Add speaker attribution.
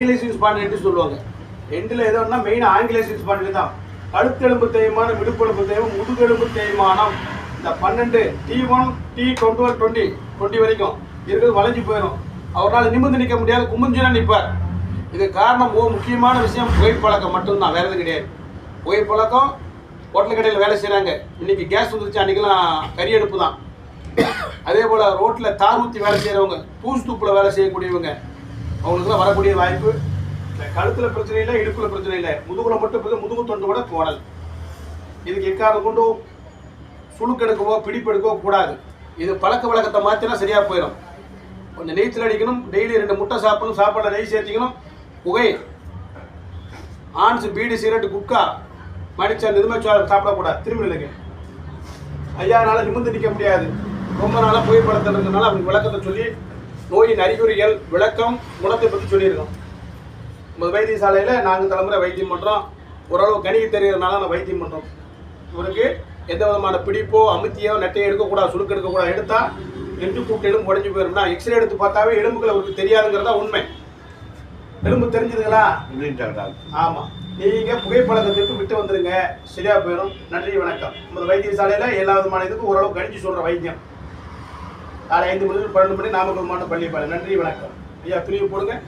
Speaker 1: ஆங்கிலேசியன் spondylitis சொல்லுவாங்க. எண்டில் எதோன்னா main use Pandi தான். கழுத்தெலும்பு தேய்மானம் விடுப்பெலும்பு தேவம் முதுகெலும்பு தேய்மானம். இந்த பன்னெண்டு T one T twenty one twenty twenty வரைக்கும் இருக்கிறது வளைஞ்சு போயிடும். அவரால் நிமிர்ந்து நிற்க முடியாது குமிஞ்சுனா நிற்பார். இது காரணம் ஓ முக்கியமான விஷயம் புகைப்பழக்கம் மட்டும்தான் வேறு எதுவும் கிடையாது. புகைப்பழக்கம் ஹோட்டல் கடையில் வேலை செய்கிறாங்க இன்னைக்கு கேஸ் வந்துருச்சு அன்றைக்கெல்லாம் கறி அடுப்பு தான். அதே போல் ரோட்டில் தார் ஊற்றி வேலை செய்கிறவங்க தூசு தூப்பில் வேலை செய்யக்கூடியவங்க அவங்களுக்குலாம் வரக்கூடிய வாய்ப்பு. இந்த கழுத்தில் பிரச்சனை இல்லை இடுப்பில் பிரச்சனை இல்லை. முதுகுல மட்டும் முதுகு தொண்டு கூட கோடல் இதுக்கு எக்காரணம் கொண்டு சுழுக்கெடுக்கவோ பிடிப்பெடுக்கவோ கூடாது. இது பழக்க வழக்கத்தை மாற்றினா சரியாக போயிடும் கொஞ்சம் நீச்சல் அடிக்கணும் டெய்லி ரெண்டு முட்டை சாப்பிடணும் சாப்பாடில் நெய் சேர்த்திக்கணும். புகை. ஆன்ஸ் பீடி சிகரெட் குட்கா. மடிச்சால் இதுமாதிரி சாப்பிடக்கூடாது திரும்பி இல்லைங்க ஐயா நாளாக நிமிர்ந்து நிற்க முடியாது. ரொம்ப நாளாக புகைப்படத்தில் இருக்கிறதுனால அவருக்கு விளக்கத்தை சொல்லி நோயின் அறிகுறிகள் விளக்கம் குணத்தை பற்றி சொல்லியிருக்கோம். நம்ம வைத்தியசாலையில் நாங்கள் தலைமுறை வைத்தியம் பண்ணுறோம் ஓரளவு கணிக்கு தெரியறதுனால நான் வைத்தியம் பண்ணுறோம் இவருக்கு எந்த விதமான பிடிப்போ அமுத்தியோ நெட்டையோ எடுக்கக்கூடாது சுழுக்க எடுக்கக்கூடாது எடுத்தால் நெஞ்சு கூட்டு எலும்பு உடஞ்சி போயிரும்னா எக்ஸ்ரே எடுத்து பார்த்தாவே எலும்புகள் அவருக்கு தெரியாதுங்கிறதா உண்மை. எலும்பு தெரிஞ்சுதுங்களா? ஆமாம் நீங்கள் புகைப்பழக்கத்தை விட்டு விட்டு வந்துருங்க. சரியாக போயிடும். நன்றி வணக்கம். நமது வைத்தியசாலையில் எல்லா விதமான இதுக்கும் ஓரளவு கணிச்சு சொல்கிற வைத்தியம். காலை ஐந்து மணி பன்னெண்டு மணி நாமக்கல் மாவட்டம் பள்ளிப்பாளையம். நன்றி வணக்கம். ஐயா பிரிவு போடுங்க.